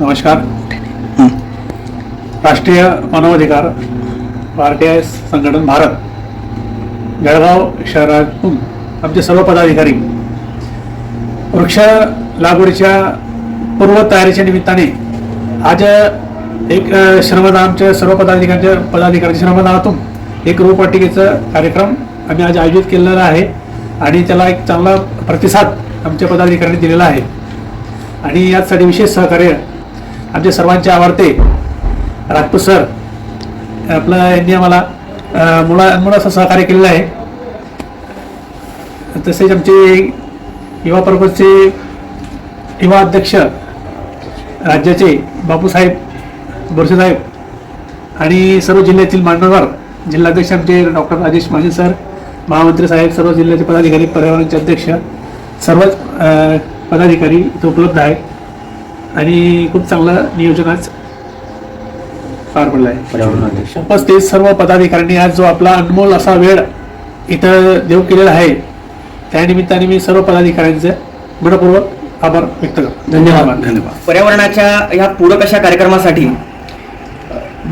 नमस्कार. राष्ट्रीय मानवाधिकार आर टी आय संघटन भारत जळगाव शहरातून आमचे सर्व पदाधिकारी वृक्ष लागवडीच्या पूर्वतयारीच्या निमित्ताने आज एक श्रमदानच्या आमच्या सर्व पदाधिकाऱ्यांच्या पदाधिकाऱ्यांच्या श्रमदानातून एक रोपवाटिकेचं कार्यक्रम आम्ही आज आयोजित केलेला आहे आणि त्याला एक चांगला प्रतिसाद आमच्या पदाधिकाऱ्यांनी दिलेला आहे. आणि यासाठी विशेष सहकार्य आमचे सर्वांचे आवडते. राजपूत सर आपलं यांनी आम्हाला अ, मुला सहकार्य केलेलं आहे. तसेच आमचे युवा पर्पजचे युवा अध्यक्ष राज्याचे बापूसाहेब बोरसेसाहेब आणि सर्व जिल्ह्यातील मान्यवर जिल्हाध्यक्ष आमचे डॉक्टर राजेश माने सर महामंत्री साहेब सर्व जिल्ह्याचे पदाधिकारी पर्यावरणाचे अध्यक्ष सर्वच पदाधिकारी इथं उपलब्ध आहेत. आणि खूप चांगलं नियोजन आज पार पडलं आहे. उपस्थित सर्व पदाधिकाऱ्यांनी आज जो आपला अनमोल असा वेळ इथं देऊ केलेला आहे त्या निमित्ताने मी सर्व पदाधिकाऱ्यांचे मनपूर्वक आभार व्यक्त करतो. धन्यवाद. धन्यवाद. पर्यावरणाच्या ह्या पूरक अशा कार्यक्रमासाठी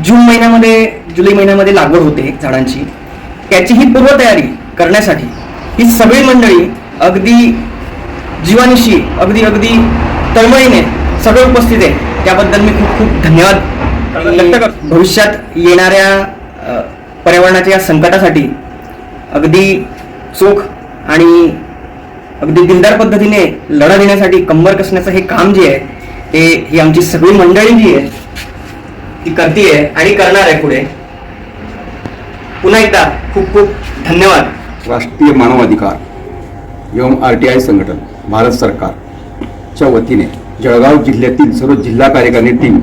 जून महिन्यामध्ये जुलै महिन्यामध्ये लागवड होते झाडांची. त्याची ही पूर्वतयारी करण्यासाठी ही सगळी मंडळी अगदी जीवानिशी अगदी अगदी तळमळीने सगळे उपस्थित आहे. त्याबद्दल मी खूप खूप धन्यवाद. करतो भविष्यात येणाऱ्या पर्यावरणाच्या या संकटासाठी अगदी चोख आणि अगदी दिलदार पद्धतीने लढा देण्यासाठी कंबर कसण्याचं हे काम जे आहे ते ही आमची सगळी मंडळी जी आहे ती करतीये आणि करणार आहे पुढे. पुन्हा एकदा खूप खूप धन्यवाद. राष्ट्रीय मानवाधिकार एवं आर टी आय संघटन भारत सरकारच्या वतीने. जळगाव जिल्ह्यातील सर्व जिल्हा कार्यकारिणी टीम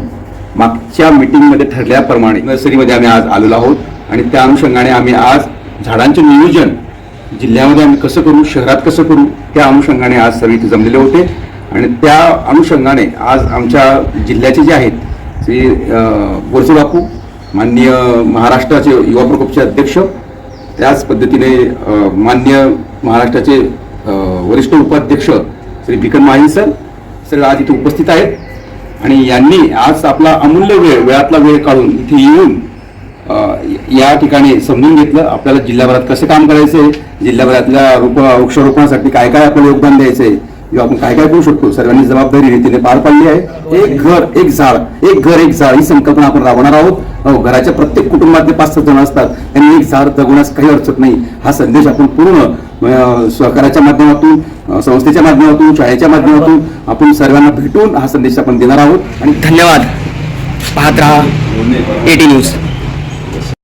मागच्या मीटिंगमध्ये ठरल्याप्रमाणे नर्सरीमध्ये आम्ही आज आलेलो आहोत. आणि त्या अनुषंगाने आम्ही आज झाडांचे नियोजन जिल्ह्यामध्ये आम्ही कसं करू शहरात कसं करू त्या अनुषंगाने आज सर्व इथे जमलेले होते. आणि त्या अनुषंगाने आज आमच्या जिल्ह्याचे जे आहेत श्री अं, बोरसे बापू माननीय महाराष्ट्राचे युवा प्रकोपचे अध्यक्ष त्याच पद्धतीने माननीय मान्य महाराष्ट्राचे वरिष्ठ उपाध्यक्ष श्री भिकन माही सर सगळं आज इथे उपस्थित आहेत. आणि यांनी आज आपला अमूल्य वेळ वेळातला वेळ काढून इथे येऊन या ठिकाणी समजून घेतलं आपल्याला जिल्ह्याभरात कसं काम करायचंय जिल्ह्याभरातल्या रोप वृक्षारोपणासाठी काय काय आपल्याला योगदान द्यायचंय किंवा आपण काय काय करू शकतो सर्वांनी जबाबदारी रीतीने पार पाडली आहे. एक घर एक झाड एक घर एक झाड ही संकल्पना आपण राबवणार आहोत. घराच्या प्रत्येक कुटुंबातले पाच सात जण असतात त्यांनी एक झाड जगवण्यास काही अडचण नाही. हा संदेश आपण पूर्ण अ, सहकार्याच्या माध्यमातून संस्थेच्या माध्यमातून शाळेच्या माध्यमातून आपण सर्वांना भेटून हा संदेश आपण देणार आहोत. आणि धन्यवाद. पाहत राहा. Eighty news